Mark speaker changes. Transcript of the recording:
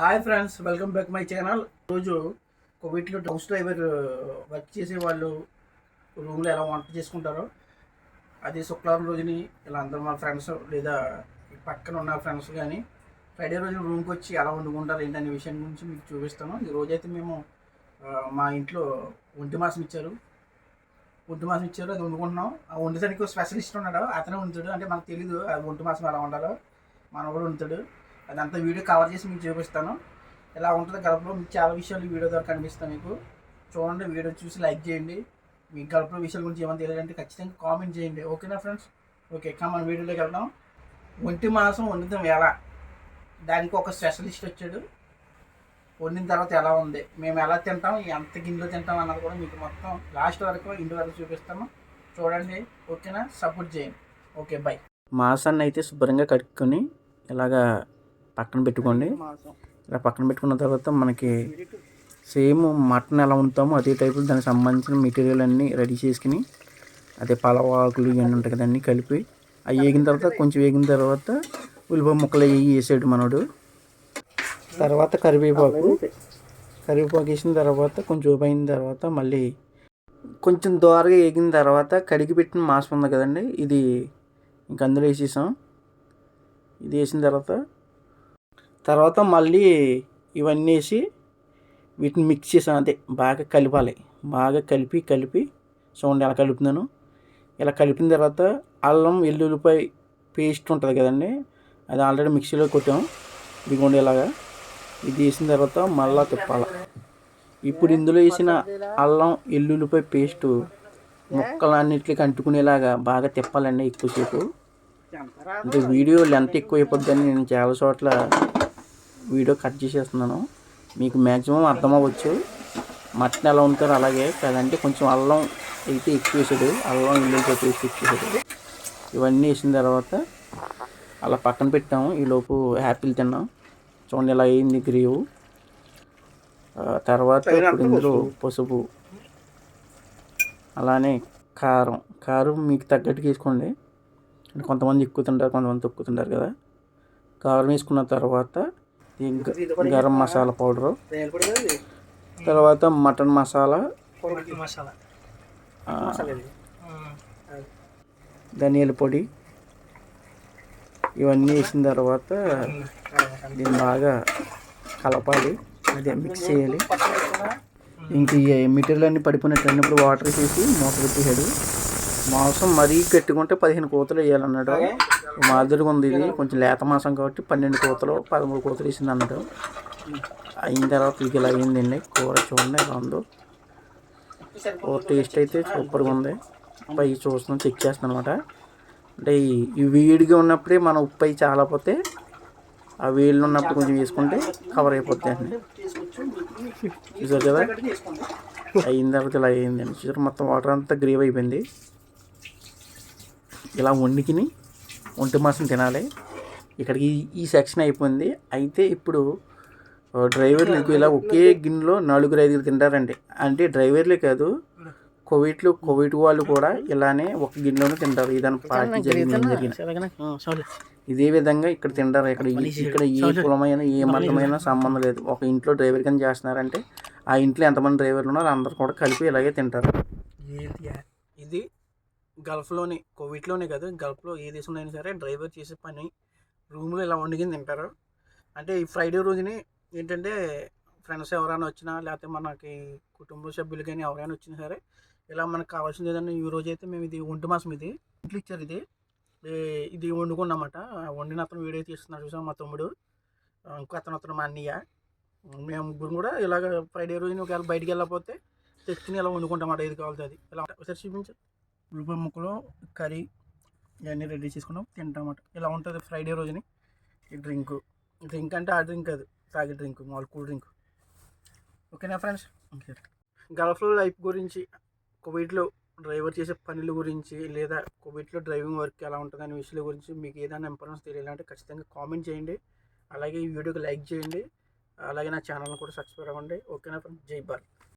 Speaker 1: Hi friends welcome back my channel. రోజు కోవిడ్లో house driver work చేసే వాళ్ళు రూమ్లో ఎలా వంట చేసుకుంటారో అది శుక్రవారం రోజుని ఇలా అందరూ మా ఫ్రెండ్స్ లేదా పక్కన ఉన్న ఫ్రెండ్స్ కానీ ఫ్రైడే రోజు రూమ్కి వచ్చి ఎలా వండుకుంటారు ఏంటనే విషయం గురించి మీకు చూపిస్తాను. ఈ రోజైతే మేము మా ఇంట్లో ఒంటి మాసం ఇచ్చారు. ఒంటి మాసం ఇచ్చారు అది వండుకుంటున్నాం. ఆ వండడానికి ఒక స్పెషలిస్ట్ ఉన్నాడు. అతనే వండుతాడు. అంటే మనకు తెలీదు అది ఒంటి మాసం ఎలా వండాలో. మనవాడు కూడా వండుతాడు. అదంతా వీడియో కవర్ చేసి మీకు చూపిస్తాను. ఎలా ఉంటుందో గడపలో మీకు చాలా విషయాలు వీడియో ద్వారా కనిపిస్తాయి మీకు. చూడండి వీడియో చూసి లైక్ చేయండి. మీకు గడపలో విషయాల గురించి ఏమైనా తెలియాలంటే ఖచ్చితంగా కామెంట్ చేయండి. ఓకేనా ఫ్రెండ్స్ ఓకే మన వీడియోలోకి వెళ్దాం. ఒంటి మాసం వండితం ఎలా? దానికి ఒక స్పెషలిస్ట్ వచ్చాడు. వండిన తర్వాత ఎలా ఉంది? మేము ఎలా తింటాం? ఎంత గిన్నెలో తింటాం అన్నది కూడా మీకు మొత్తం లాస్ట్ వరకు ఇంటి వరకు చూపిస్తాము చూడండి ఓకేనా సపోర్ట్ చేయండి. ఓకే బాయ్
Speaker 2: మాసాన్ని అయితే శుభ్రంగా కట్టుకొని ఇలాగా పక్కన పెట్టుకోండి. ఇలా పక్కన పెట్టుకున్న తర్వాత మనకి సేమ్ మటన్ ఎలా వండుతామో అదే టైపు దానికి సంబంధించిన మెటీరియల్ అన్నీ రెడీ చేసుకుని అదే పలవాకులు ఇవన్నీ ఉంటాయి కదా అన్నీ కలిపి అవి వేగిన తర్వాత కొంచెం వేగిన తర్వాత ఉల్లిపాయ ముక్కలు అవి వేసాడు మనోడు. తర్వాత కరివేపాకు. కరివేపాకు వేసిన తర్వాత కొంచెం అయిన తర్వాత మళ్ళీ కొంచెం దోరగా వేగిన తర్వాత కడిగి పెట్టిన మాంసం ఉంది కదండి ఇది ఇంక అందులో వేసేసాం. ఇది వేసిన తర్వాత తర్వాత మళ్ళీ ఇవన్నీ వేసి వీటిని మిక్స్ చేసాం అంతే. బాగా కలపాలి. బాగా కలిపి కలిపి చూడండి ఎలా కలుపుతున్నాను. ఇలా కలిపిన తర్వాత అల్లం వెల్లుల్లిపాయ పేస్ట్ ఉంటుంది కదండి అది ఆల్రెడీ మిక్సీలో కొట్టాం. ఇదిగోండి ఇలాగా. ఇది వేసిన తర్వాత మళ్ళా తిప్పాలి. ఇప్పుడు ఇందులో వేసిన అల్లం వెల్లుల్లిపాయ పేస్ట్ ముక్కలన్నిటికి అంటుకునేలాగా బాగా తిప్పాలండి ఎక్కువసేపు. అంటే వీడియో లెంత్ ఎక్కువ అయిపోద్దని నేను చాలా చోట్ల వీడియో కట్ చేసేస్తున్నాను. మీకు మ్యాక్సిమం అర్థం అవ్వచ్చు. మటన్ ఎలా ఉంటారో అలాగే కాదంటే కొంచెం అల్లం అయితే ఎక్కువ వేసాడు అల్లం ఇల్లు పేస్ట్ ఎక్కువేసాడు ఇవన్నీ వేసిన తర్వాత అలా పక్కన పెట్టాము. ఈలోపు యాపిల్ తిన్నాం. చూడండి ఇలా అయింది గ్రేవ్. తర్వాత ఇప్పుడు ఇందులో పసుపు అలానే కారం. కారం మీకు తగ్గట్టుగా వేసుకోండి. కొంతమంది ఎక్కువ తింటారు కొంతమంది తక్కువ తింటారు కదా. కారం వేసుకున్న తర్వాత ఈ గరం మసాలా పౌడరు. తర్వాత మటన్ మసాలా. ధనియాల పొడి. ఇవన్నీ వేసిన తర్వాత దీన్ని బాగా కలపాలి. అదే మిక్స్ చేయాలి. ఇంక ఈ మెటీరియల్ అన్ని పడిపోయినట్టు అన్నప్పుడు వాటర్ వేసేసి మూత పెట్టేసాడు మాంసం మరీ గట్టుకుంటే పదిహేను కోతలు వేయాలన్నాడు. మాదిరిగా ఉంది ఇది. కొంచెం లేత మాంసం కాబట్టి పన్నెండు కోతలు పదమూడు కోతలు వేసింది అన్నాడు అయిన తర్వాత ఇది ఇలా అయిందండి కూర చూడండి ఎలా ఉందో. కూర టేస్ట్ అయితే సూపర్గా ఉంది. పై చూస్తున్నాం చెక్ చేస్తున్నాం అనమాట అంటే ఈ- వేడిగా ఉన్నప్పుడే మన ఉప్పు అయి చాలా పోతే ఆ వేడిలో ఉన్నప్పుడు కొంచెం వేసుకుంటే కవర్ అయిపోతాయి అండి. చూసారు కదా? అయిన తర్వాత ఇలా అయిందండి. చూసారు? మొత్తం వాటర్ అంతా గ్రేవ్ అయిపోయింది. ఇలా వండికిని ఒంటి మాసం తినాలి. ఇక్కడికి ఈ- సెక్షన్ అయిపోయింది. అయితే ఇప్పుడు డ్రైవర్లకు ఇలా ఒకే గిన్నెలో నలుగురు ఐదుగురు తింటారండి. అంటే డ్రైవర్లే కాదు కోవిడ్లు కోవిడ్ వాళ్ళు కూడా ఇలానే ఒక గిన్నెలోనే తింటారు. ఏదైనా పార్టీ జరిగింది జరిగింది. ఇదే విధంగా ఇక్కడ తింటారు. ఇక్కడ ఈ- ఇక్కడ ఏ కులమైన ఏ మతమైన సంబంధం లేదు. ఒక ఇంట్లో డ్రైవర్ కింద చేస్తున్నారంటే ఆ ఇంట్లో ఎంతమంది డ్రైవర్లు ఉన్నారో అందరు కూడా కలిపి ఇలాగే తింటారు.
Speaker 1: ఇది గల్ఫ్లోనే కోవిడ్లోనే కాదు గల్ఫ్లో ఏ దేశంలో అయినా సరే డ్రైవర్ చేసే పని రూమ్లో ఇలా వండుకుని తింటారు. అంటే ఈ ఫ్రైడే రోజుని ఏంటంటే ఫ్రెండ్స్ ఎవరైనా వచ్చినా లేకపోతే మనకి కుటుంబ సభ్యులు కానీ ఎవరైనా వచ్చినా సరే ఇలా మనకు కావాల్సింది ఏదన్నా ఈ రోజు అయితే మేము ఇది ఒంటి మాసం ఇది ఇంట్లో ఇచ్చారు ఇది. ఇది వండుకున్నమాట. వండిన అతను వీడియో తీస్తున్నాడు చూసాం మా తమ్ముడు? ఇంకో అతను అతను మా అన్నయ్య. మేము ముగ్గురు కూడా ఇలాగ ఫ్రైడే రోజున ఒకవేళ బయటికి వెళ్ళకపోతే తెచ్చుకుని ఇలా వండుకుంటామాట ఇది కావాల్సి అది. ఇలా ఒకసారి చూపించు. ఉల్లిపాయ ముక్కలు కర్రీ ఇవన్నీ రెడీ చేసుకున్నాం తింటామట ఇలా ఉంటుంది ఫ్రైడే రోజుని? ఈ డ్రింక్. డ్రింక్ అంటే ఆ డ్రింక్ కాదు తాగే డ్రింక్ మామూలు కూల్ డ్రింక్. ఓకేనా ఫ్రెండ్స్? గల్ఫ్లో లైఫ్ గురించి కోవిడ్లో డ్రైవర్ చేసే పనుల గురించి లేదా కోవిడ్లో డ్రైవింగ్ వర్క్ ఎలా ఉంటుంది అనే విషయాల గురించి మీకు ఏదైనా ఇంపార్టెన్స్ తెలియాలంటే ఖచ్చితంగా కామెంట్ చేయండి. అలాగే ఈ వీడియోకి లైక్ చేయండి. అలాగే నా ఛానల్ని కూడా సబ్స్క్రైబ్ అవ్వండి. ఓకేనా ఫ్రెండ్స్? జై భారత్.